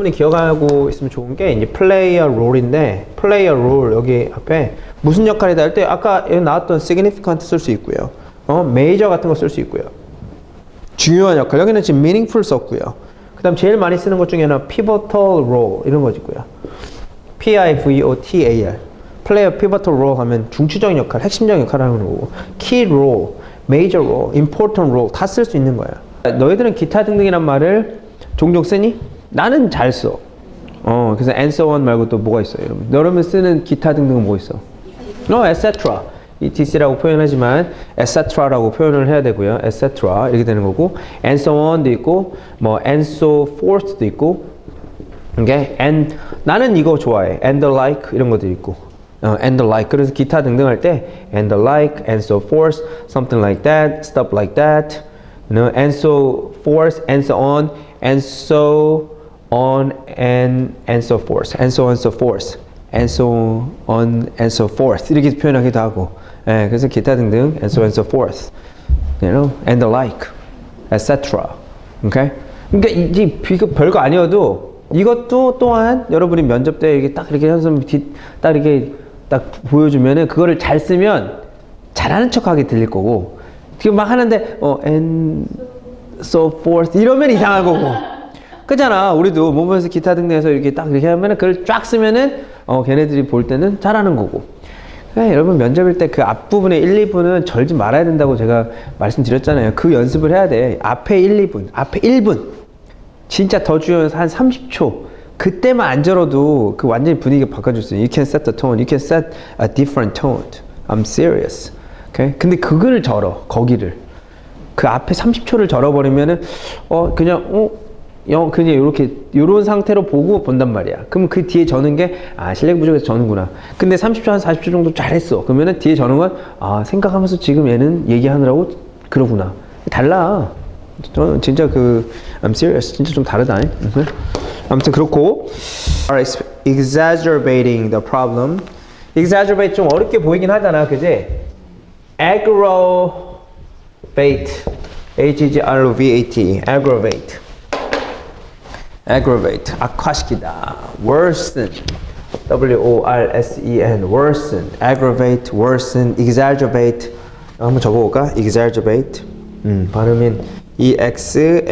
여러분이 기억하고 있으면 좋은 게 이제 플레이어 롤인데 플레이어 롤 여기 앞에 무슨 역할이다 할 때 아까 나왔던 significant 쓸 수 있고요. 어, major 같은 거 쓸 수 있고요. 중요한 역할 여기는 지금 meaningful 썼고요. 그다음 제일 많이 쓰는 것 중에는 pivotal role 이런 거 있고요. P I V O T A L 플레이어 pivotal role 하면 중추적인 역할, 핵심적인 역할을 하는 거고 key role, major role, important role 다 쓸 수 있는 거야. 너희들은 기타 등등이란 말을 종종 쓰니? 나는 잘 써. 어, 그래서 and so on 말고 또 뭐가 있어요, 여러분? 여러분 쓰는 기타 등등은 뭐 있어? 어, etc. etc라고 표현하지만 etc라고 표현을 해야 되고요. etc. 이렇게 되는 거고 and so on도 있고 뭐 and so forth도 있고 okay? and 나는 이거 좋아해. and the like 이런 것도 있고 어, and the like 그래서 기타 등등 할 때 and the like and so forth something like that stuff like that you know and so forth and so on and so on and and so forth and so on so forth and so on and so forth 이렇게 표현하기도 하고 예, 그래서 기타 등등 and so on so forth you know and the like etc okay 그러니까 이게 별거 아니어도 이것도 또한 여러분이 면접 때 이렇게 딱 이렇게 현선 뒤딱 이렇게 딱 보여주면은 그거를 잘 쓰면 잘하는 척하게 들릴 거고 지금 막 하는데 어 and so forth 이러면 이상한 거고 그잖아. 우리도 모범에서 기타 등등해서 이렇게 딱 이렇게 하면은 그걸 쫙 쓰면은 어 걔네들이 볼 때는 잘하는 거고. 그러니까 여러분 면접일 때 그 앞부분에 1, 2분은 절지 말아야 된다고 제가 말씀드렸잖아요. 그 연습을 해야 돼. 앞에 1, 2분 앞에 1분. 진짜 더 중요해서 한 30초. 그때만 안 절어도 그 완전히 분위기가 바꿔줄 수 있어요. You can set the tone. You can set a different tone. I'm serious. Okay? 근데 그걸 절어 거기를. 그 앞에 30초를 절어버리면은 어 그냥 어 영, 그냥 이렇게 요런 상태로 보고 본단 말이야. 그럼 그 뒤에 저는 게 아 실력 부족해서 저는구나. 근데 30초 한 40초 정도 잘했어. 그러면은 뒤에 저는 건 아 생각하면서 지금 얘는 얘기하느라고 그러구나. 달라. 저는 진짜 그 I'm serious 진짜 좀 다르다. 응? 아무튼 그렇고 Alright, exaggerating the problem. exaggerate 좀 어렵게 보이긴 하잖아, 그지? aggravate, H-E-G-R-O-V-A-T, aggravate. Aggravate, 악화시키다. worsen, W-O-R-S-E-N, worsen, aggravate, worsen, exaggerate. 한번 적어볼까? exaggerate. 음, 발음인 E E-X-A-C-E-R-B-A-T-E.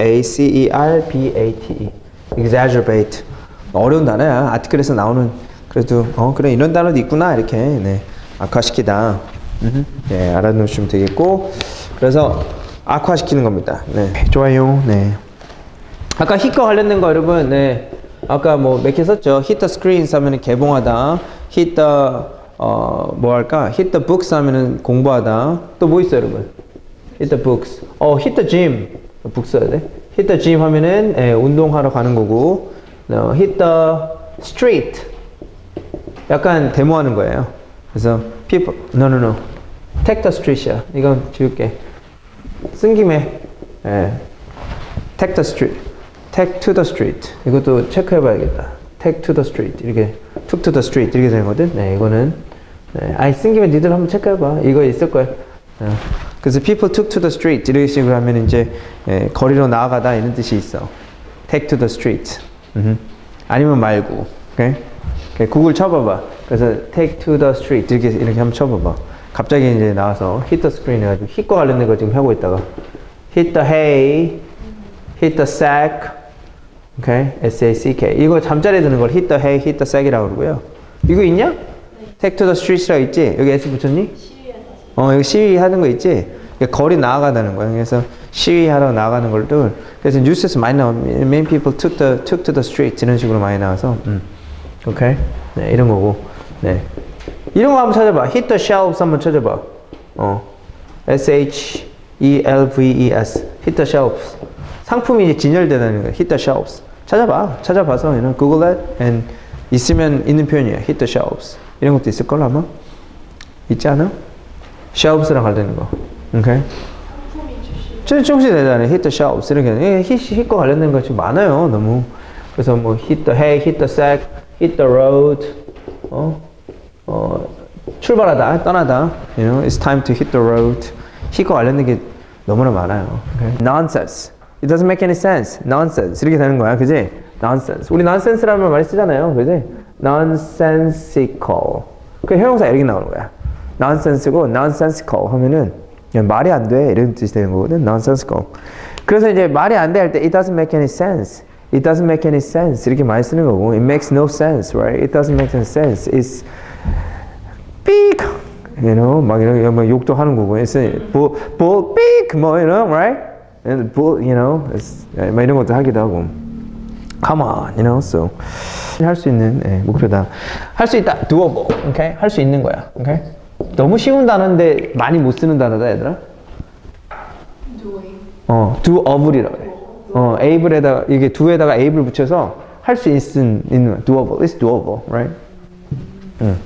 exaggerate. 어려운 단어야. 아티클에서 나오는 그래도 어 그래 이런 단어도 있구나 이렇게 네 악화시키다. 네 알아놓으시면 되겠고 그래서 악화시키는 겁니다. 네 좋아요. 네. 아까 hit과 관련된 거 여러분, 네. 아까 뭐 몇 개 썼죠? the screens 하면은 개봉하다. the, 어, 뭐 할까? the books 하면은 공부하다. 또 뭐 있어요, 여러분? the books. 어, the gym. 북 써야 돼. the gym 하면은, 예, 운동하러 가는 거고. 어, the street. 약간 데모하는 거예요. 그래서 people, no, no, no. take the street이야. 이건 지울게. 쓴 김에, 예. take the street. Take to the street. 이것도 체크해 봐야겠다. take to the street. 이렇게 took to the street 이렇게 되거든. 네, 이거는 네, 아니 쓴 김에 니들 한번 체크해 봐. 이거 있을 거야. 어. 그래서 people took to the street 이런 식으로 하면 이제 예, 거리로 나아가다 이런 뜻이 있어. take to the street. 음흠. 아니면 말고. 오케이? 오케이, 구글 쳐봐봐. 그래서 take to the street 이렇게 이렇게 한번 쳐봐봐. 갑자기 이제 나와서 hit the screen 해가지고 hit과 관련된 거 지금 하고 있다가 hit the hay, hit the sack, okay, S-A-C-K. 이거 잠자리에 드는 걸 hit the hay, hit the sack이라고 그러고요. 이거 있냐? take to the street이라고 있지? 여기 S 붙였니? 어, 여기 시위하는 거 있지? 거리 나아가다는 거야. 그래서 시위하러 나가는 걸도 그래서 뉴스에서 많이 나오 many people took the took to the street 이런 식으로 많이 나와서 음. 오케이? 네, 이런 거고. 네. 이런 거 한번 찾아봐. hit the shelves 한번 찾아봐. 어. S H E L V E S. hit the shelves. 상품이 이제 진열되는 거야. hit the shelves. 찾아봐. 찾아봐서 you know, Google that and 있으면 있는 표현이야. hit the shelves. 이런 것도 있을 걸 아마. 있지 않아? shelves랑 관련된 거. 오케이? 좀 조금씩 되잖아요. hit the shelves 이렇게 예, hit hit과 관련된 거 지금 많아요. 너무. 그래서 뭐 hit the hay, hit the sack, hit the road. 어? 어, 출발하다, 떠나다. You know, it's time to hit the road. hit과 관련된 게 너무나 많아요. Okay? Nonsense. It doesn't make any sense. Nonsense. 이렇게 되는 거야, 그지? nonsense. 우리 nonsense라는 말 많이 쓰잖아요. 그지? nonsensical. 그 형용사 이렇게 나오는 거야. nonsense고 nonsensical 하면은 그냥 말이 안 돼. 이런 뜻이 되는 거거든. nonsensical. 그래서 이제 말이 안 돼 할 때 it doesn't make any sense. It doesn't make any sense. 이렇게 많이 쓰는 거고 it makes no sense, right? It doesn't make any sense. It's big. You know, 막 이런 막 욕도 하는 거고. It's bull, bull, big, 뭐, you know, right? And bull, you know, it's, 막 이런 것도 하기도 하고. Come on, you know, so 할 수 있는 예, 목표다. 할 수 있다, doable, okay? 할 수 있는 거야, okay? 너무 쉬운 단어인데 많이 못 쓰는 단어다, 얘들아. 어, doable이라고 그래. 어, able에다가 이게 do에다가 able 붙여서 할 수 있는 있는 doable, it's doable, right? 응.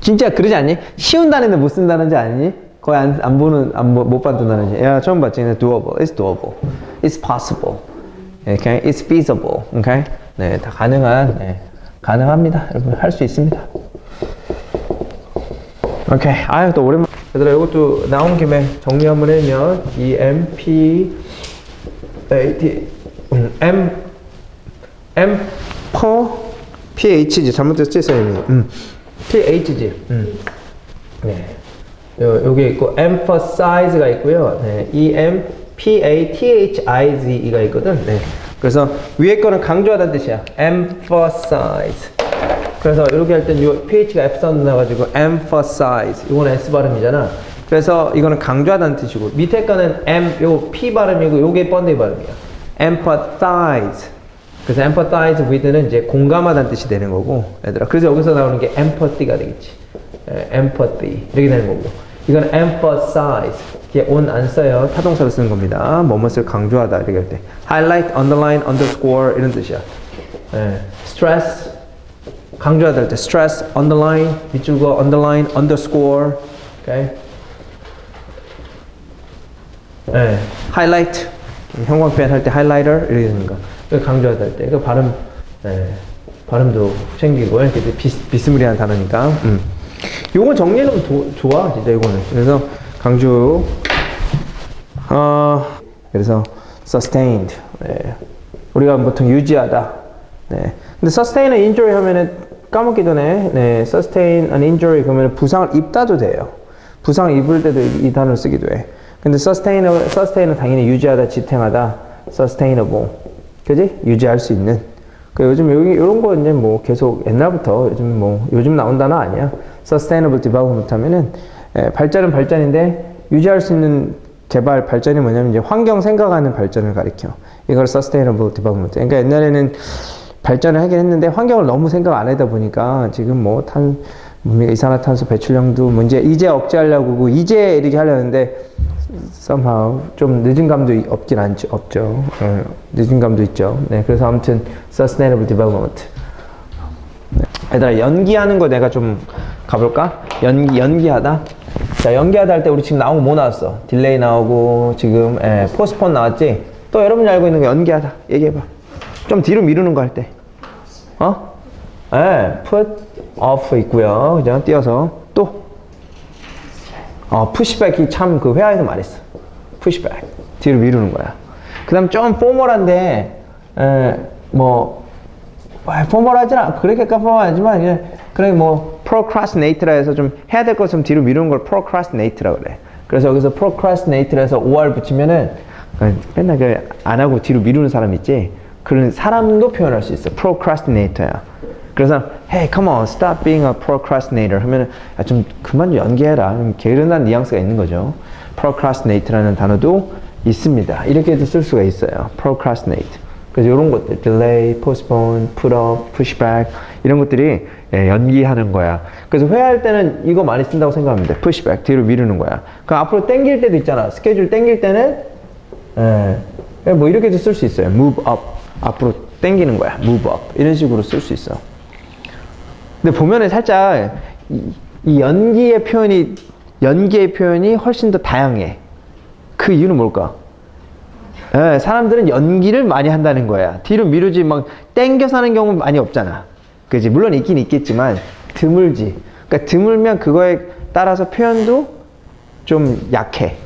진짜 그러지 않니? 쉬운 단어인데 못쓴 단어인지 아니니? 거의 안, 안 보는 안 못 봤던 단어지. 야 처음 봤지? doable, it's doable, it's possible, okay, it's feasible, okay? 네, 다 가능한, 네, 가능합니다. 여러분 할 수 있습니다. 오케이. 아유, 또 오랜만. 얘들아, 이것도 나온 김에 정리 한번 해면 E M P A T 음, M M 퍼 P H지 잘못됐지 선생님이. 음. P H지. 음. 네. 요 여기 있고 emphasize가 있고요. 네. E M P A T H I Z E가 있거든. 네. 그래서 위에 거는 강조하다는 뜻이야. emphasize. 그래서 이렇게 할 땐 요 ph가 f 사운드 나가지고 emphasize 이거는 s 발음이잖아. 그래서 이거는 강조하다는 뜻이고 밑에 거는 m 요 p 발음이고 요게 번데이 발음이야. empathize. 그래서 empathize with는 이제 공감하다는 뜻이 되는 거고 얘들아. 그래서 여기서 나오는 게 empathy가 되겠지. 에, empathy 이렇게 되는 거고. 이건 emphasize. 이게 on 안 써요. 타동사로 쓰는 겁니다. 뭐뭇을 강조하다 이렇게 할 때. highlight, underline, underscore 이런 뜻이야. 예, stress 강조하다 할 때 stress, underline, 밑줄거 underline, underscore, okay? 예, highlight, 형광 표현 할 때 highlighter 되는 거. 강조하다 할 때, 그 발음, 예, 발음도 챙기고 이렇게 비, 비스무리한 단어니까. 음. 요건 정리는 도, 좋아, 진짜 이거는. 그래서 강조, 어, 그래서 sustained, 예. 우리가 보통 유지하다. 네. 근데 sustain an injury 하면은 까먹기 전에 네, sustain an injury 그러면 부상을 입다도 돼요. 부상을 입을 때도 이, 이 단어를 쓰기도 해. 근데 sustain, sustain은 당연히 유지하다, 지탱하다, sustainable. 그지? 유지할 수 있는. 그 요즘 여기 이런 거 이제 뭐 계속 옛날부터 요즘 뭐 요즘 나온 단어 아니야. Sustainable development 하면은 예, 발전은 발전인데 유지할 수 있는 개발 발전이 뭐냐면 이제 환경 생각하는 발전을 가리켜. 이걸 sustainable development. 그러니까 옛날에는 발전을 하긴 했는데 환경을 너무 생각 안 하다 보니까 지금 뭐탄 이산화탄소 배출량도 문제 이제 억제하려고 그 이제 이렇게 하려는데 somehow 좀 늦은 감도 없긴 않죠 없죠 어, 늦은 감도 있죠 네 그래서 아무튼 sustainable development 네. 얘들아 연기하는 거 내가 좀 가볼까 연기 연기하다 자 연기하다 할 때 우리 지금 나온 거 뭐 나왔어 딜레이 나오고 지금 예, 포스폰 나왔지 또 여러분이 알고 있는 거 연기하다 얘기해봐 좀 뒤로 미루는 거 할 때. 어? 예, put off 있고요. 그죠? 띄어서 또. 어, pushback이 참 그 회화에서 말했어. pushback. 뒤로 미루는 거야. 그 다음 좀 포멀한데, 에, 뭐, 않, 그렇게까지 포멀하지만, 그냥, 그래, 뭐, procrastinate라 해서 좀 해야 될 것 좀 뒤로 미루는 걸 procrastinate라 그래. 그래서 여기서 procrastinate라 해서 OR 붙이면은, 어, 맨날 그안 하고 뒤로 미루는 사람 있지? 그런 사람도 표현할 수 있어. procrastinator야. 그래서 hey, come on, stop being a procrastinator 하면은 야, 좀 그만 좀 연기해라. 좀 게으른다는 뉘앙스가 있는 거죠. procrastinate라는 단어도 있습니다. 이렇게도 쓸 수가 있어요. procrastinate. 그래서 이런 것들, delay, postpone, put off, push back 이런 것들이 예, 연기하는 거야. 그래서 회화할 때는 이거 많이 쓴다고 돼. push back, 뒤로 미루는 거야. 그 앞으로 땡길 때도 있잖아. 스케줄 땡길 때는 예, 뭐 이렇게도 쓸 수 있어요. move up. 앞으로 당기는 거야. move up. 이런 식으로 쓸 수 있어. 근데 보면은 살짝 이, 이 연기의 표현이 연기의 표현이 훨씬 더 다양해. 그 이유는 뭘까? 예, 사람들은 연기를 많이 한다는 거야. 뒤로 미루지 막 땡겨서 하는 경우는 많이 없잖아. 그지? 물론 있긴 있겠지만 드물지. 그러니까 드물면 그거에 따라서 표현도 좀 약해.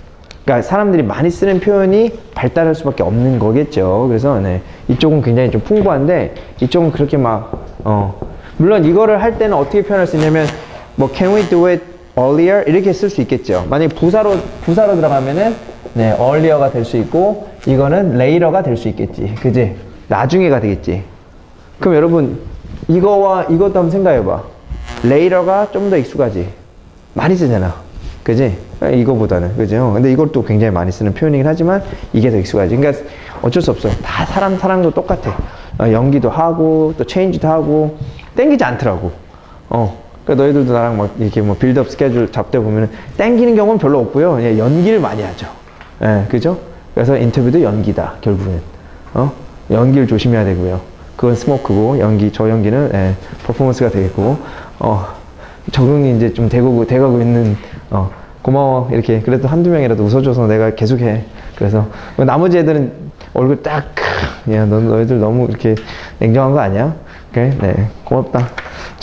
그러니까 사람들이 많이 쓰는 표현이 발달할 수밖에 없는 거겠죠. 그래서 네, 이쪽은 굉장히 좀 풍부한데 이쪽은 그렇게 막 어, 물론 이거를 할 때는 어떻게 표현할 수 있냐면 뭐 can we do it earlier 이렇게 쓸 수 있겠죠. 만약 에 부사로 부사로 들어가면은 네 earlier가 될 수 있고 이거는 later가 될 수 있겠지. 그지? 나중에가 되겠지. 그럼 여러분 이거와 이것도 한번 생각해봐. later가 좀 더 익숙하지. 많이 쓰잖아. 그지? 이거보다는. 그죠? 근데 이걸 또 굉장히 많이 쓰는 표현이긴 하지만 이게 더 익숙하지. 그러니까 어쩔 수 없어. 다 사람, 사람도 똑같아. 어, 연기도 하고, 또 체인지도 하고, 땡기지 않더라고. 어. 그러니까 너희들도 나랑 막 이렇게 뭐 빌드업 스케줄 잡다 보면은 땡기는 경우는 별로 없고요. 그냥 연기를 많이 하죠. 예, 그죠? 그래서 인터뷰도 연기다, 결국은. 어? 연기를 조심해야 되고요. 그건 스모크고, 연기, 저 연기는, 예, 퍼포먼스가 되겠고, 어, 적응이 이제 좀 되고, 돼가고 있는, 어, 고마워. 이렇게, 그래도 한두 명이라도 웃어줘서 내가 계속해. 그래서, 나머지 애들은 얼굴 딱, 크, 야, 너, 너희들 너무 이렇게 냉정한 거 아니야? 그래? 네, 고맙다.